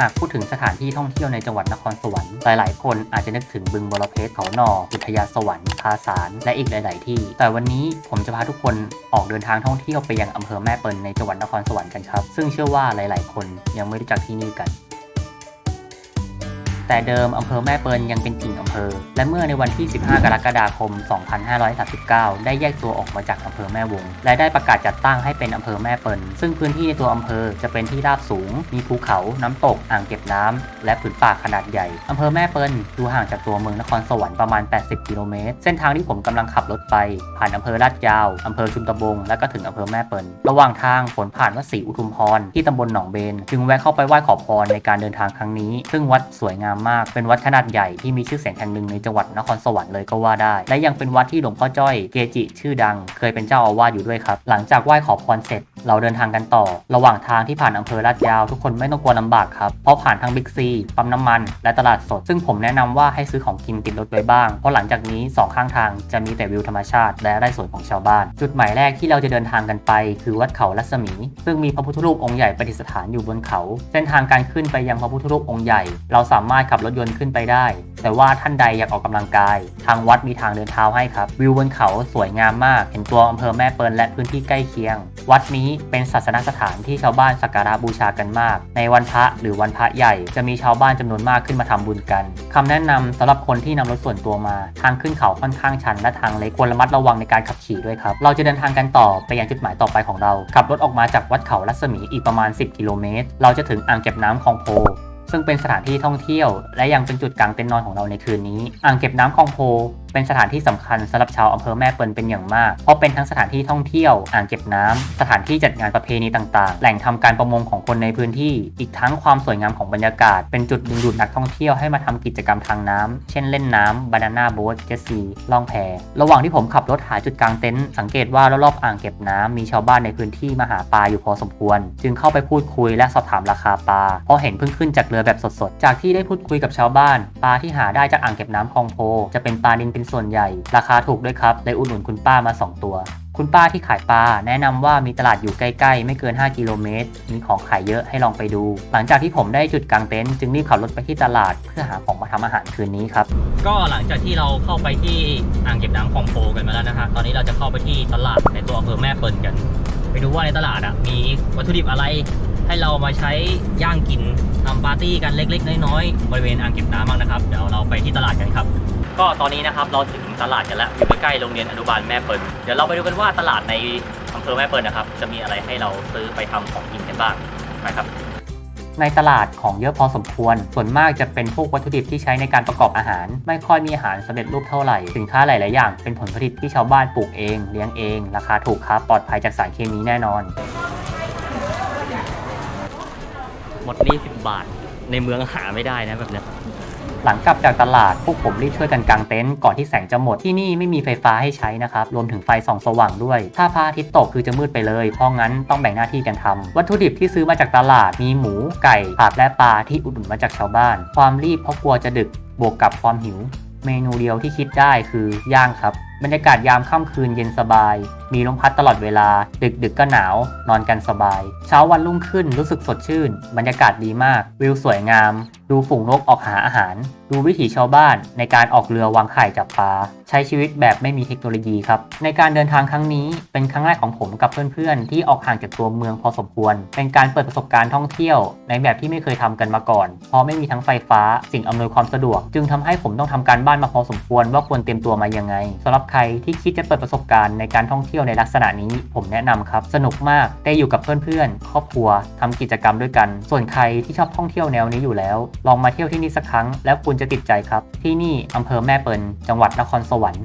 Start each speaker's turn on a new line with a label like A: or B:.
A: หากพูดถึงสถานที่ท่องเที่ยวในจังหวัดนครสวรรค์หลาย ๆ คนอาจจะนึกถึงบึงบรเพชรเขาหนออุทยานสวรรค์พาสารและอีกหลาย ๆ ที่ แต่วันนี้ผมจะพาทุกคนออกเดินทางท่องเที่ยวไปยังอำเภอแม่เปิลในจังหวัดนครสวรรค์กันครับ ซึ่งเชื่อว่าหลาย ๆ คนยังไม่รู้จักที่นี่กัน แต่เดิมอำเภอแม่เปิลยังเป็นกิ่งอำเภอ และเมื่อในวันที่ 15 กรกฎาคม 2539 ได้แยกตัวออกมาจากอำเภอแม่วง และได้ประกาศจัดตั้งให้เป็นอำเภอแม่เปิลซึ่งพื้นที่ในตัวอำเภอจะเป็นที่ราบสูง มีภูเขา น้ำตก อ่างเก็บน้ำ และผืนป่าขนาดใหญ่อำเภอแม่เปิลอยู่ห่างจากตัวเมืองนครสวรรค์ประมาณ 80 กิโลเมตร เส้นทางที่ผมกำลังขับรถไป ผ่านอำเภอลาดยาวอำเภอชุมตะบง และก็ถึงอำเภอแม่เปิลระหว่างทางฝนผ่านวัดศรีอุทุมพรที่ตำบลหนองเบน จึงแวะเข้าไปไหว้ขอพรในการเดินทางครั้งนี้ ซึ่งวัดสวยงามมาก เป็นวัดขนาดใหญ่ที่มีชื่อเสียงแห่งหนึ่งในจังหวัดนครสวรรค์เลยก็ว่าได้ และยังเป็นวัดที่หลวงพ่อจ้อยเกจิชื่อดัง เคยเป็นเจ้าอาวาสอยู่ด้วยครับ หลังจากไหว้ขอพรเสร็จ เราเดินทางกันต่อ ระหว่างทางที่ผ่านอำเภอลาดยาวทุกคนไม่ต้องกลัวลำบากครับ เพราะผ่านทั้งบิ๊กซีปั๊มน้ำมัน และตลาดสด ซึ่งผมแนะนำว่าให้ซื้อของกินติดรถไว้บ้าง เพราะหลังจากนี้สองข้างทางจะมีแต่วิวธรรมชาติ และไร่สวนของชาวบ้าน จุดหมายแรกที่เราจะเดินทางกันไป คือวัดเขารัศมี ซึ่งมีพระพุทธรูปองค์ใหญ่ประดิษฐานอยู่บนเขา เส้นทางการขึ้นไปยังพระพุทธรูปองค์ใหญ่ เราสามารถขับรถยนต์ขึ้นไปได้ แต่ว่าท่านใดอยากออกกำลังกาย ทางวัดมีทางเดินเท้าให้ครับ วิวบนเขาสวยงามมาก เห็นตัวอำเภอแม่เปิลและพื้นที่ใกล้เคียง วัดนี้เป็นศาสนสถานที่ชาวบ้านสักการะบูชากันมาก ในวันพระหรือวันพระใหญ่ จะมีชาวบ้านจำนวนมากขึ้นมาทำบุญกันคำแนะนำสำหรับคนที่นำรถส่วนตัวมา ทางขึ้นเขาค่อนข้างชันและทางเล็กควรระมัดระวังในการขับขี่ด้วยครับ เราจะเดินทางกันต่อไปยังจุดหมายต่อไปของเรา ขับรถออกมาจากวัดเขารัศมีอีกประมาณ 10 กิโลเมตร เราจะถึงอ่างเก็บน้ำคลองโพ ซึ่งเป็นสถานที่ท่องเที่ยว และยังเป็นจุดกางเต็นท์นอนของเราในคืนนี้ อ่างเก็บน้ำคลองโพ เป็นสถานที่สำคัญสำหรับชาวอำเภอแม่เปิลเป็นอย่างมาก เพราะเป็นทั้งสถานที่ท่องเที่ยวอ่างเก็บน้ำสถานที่จัดงานประเพณีต่างๆ แหล่งทำการประมงของคนในพื้นที่ อีกทั้งความสวยงามของบรรยากาศ เป็นจุดดึงดูดนักท่องเที่ยวให้มาทำกิจกรรมทางน้ำเช่นเล่นน้ำบานาน่าโบ๊ทเจ็ตซีล่องแพระหว่างที่ผมขับรถหาจุดกางเต็นท์สังเกตว่ารอบๆอ่างเก็บน้ำมีชาวบ้านในพื้นที่มาหาปลาอยู่พอสมควร จึงเข้าไปพูดคุยและสอบถามราคาปลาเพราะเห็นเพิ่งขึ้นจากเรือแบบสดๆ จากที่ได้พูดคุยกับชาวบ้าน ปลาที่หาได้จากอ่างเก็บน้ำคลองโพจะเป็นปลานิลเป็นส่วนใหญ่ ราคาถูกด้วยครับเลยอุดหนุนคุณป้ามา 2 ตัว คุณป้าที่ขายปลาแนะนำว่ามีตลาดอยู่ใกล้ๆ ไม่เกิน 5 กิโลเมตร มีของขายเยอะให้ลองไปดู หลังจากที่ผมได้จุดกางเต็นท์จึงรีบขับรถไปที่ตลาดเพื่อหาของมาทำอาหารคืนนี้ครับก็หลังจากที่เราเข้าไปที่อ่างเก็บน้ำคลองโพกันมาแล้วนะฮะตอนนี้เราจะเข้าไปที่ตลาดในตัวอำเภอแม่เปิลกัน ไปดูว่าในตลาดอะมีวัตถุดิบอะไรให้เรามาใช้ย่างกินทำปาร์ตี้กันเล็ก ๆ น้อยๆบริเวณอ่างเก็บน้ำบ้างนะครับ เดี๋ยวเราไปที่ตลาดกันครับ ก็ตอนนี้นะครับเราถึงตลาดกันแล้วอยู่ใกล้ๆโรงเรียนอนุบาลแม่เปิลเดี๋ยวเราไปดูกันว่าตลาดในอำเภอแม่เปิลนะครับ จะมีอะไรให้เราซื้อไปทำของกินกันบ้างนะครับ ในตลาดของเยอะพอสมควร ส่วนมากจะเป็นพวกวัตถุดิบที่ใช้ในการประกอบอาหาร ไม่ค่อยมีอาหารสำเร็จรูปเท่าไหร่ สินค้าหลาย ๆ อย่าง เป็นผลผลิตที่ชาวบ้านปลูกเอง เลี้ยงเอง ราคาถูกครับ ปลอดภัยจากสารเคมีแน่นอน หมดนี่10บาท ในเมืองหาไม่ได้นะแบบเนี้ย หลังกลับจากตลาดพวกผมรีบช่วยกันกางเต็นท์ก่อนที่แสงจะหมดที่นี่ไม่มีไฟฟ้าให้ใช้นะครับรวมถึงไฟส่องสว่างด้วย ถ้าพระอาทิตย์ตกคือจะมืดไปเลยเพราะงั้นต้องแบ่งหน้าที่กันทำวัตถุดิบที่ซื้อมาจากตลาดมีหมู ไก่ผักและปลาที่อุดหนุนมาจากชาวบ้าน ความรีบเพราะกลัวจะดึกบวกกับความหิว เมนูเดียวที่คิดได้คือย่างครับบรรยากาศยามค่ำคืนเย็นสบายมีลมพัดตลอดเวลา ดึกดึกก็หนาว นอนกันสบาย เช้าวันรุ่งขึ้นรู้สึกสดชื่น บรรยากาศดีมาก วิวสวยงาม ดูฝูงนกออกหาอาหาร ดูวิถีชาวบ้านในการออกเรือวางไข่จับปลา ใช้ชีวิตแบบไม่มีเทคโนโลยีครับ ในการเดินทางครั้งนี้เป็นครั้งแรกของผมกับเพื่อนๆ ที่ออกห่างจากตัวเมืองพอสมควร เป็นการเปิดประสบการณ์ท่องเที่ยว ในแบบที่ไม่เคยทำกันมาก่อน เพราะไม่มีทั้งไฟฟ้า สิ่งอำนวยความสะดวก จึงทำให้ผมต้องทำการบ้านมาพอสมควร ว่าควรเตรียมตัวมายังไงสำหรับใครที่คิดจะเปิดประสบการณ์ในการท่องเที่ยวที่ยวในลักษณะนี้ผมแนะนำครับ สนุกมากได้อยู่กับเพื่อนๆ ครอบครัวทำกิจกรรมด้วยกัน ส่วนใครที่ชอบท่องเที่ยวแนวนี้อยู่แล้ว ลองมาเที่ยวที่นี่สักครั้ง แล้วคุณจะติดใจครับ ที่นี่อำเภอแม่เปิลจังหวัดนครสวรรค์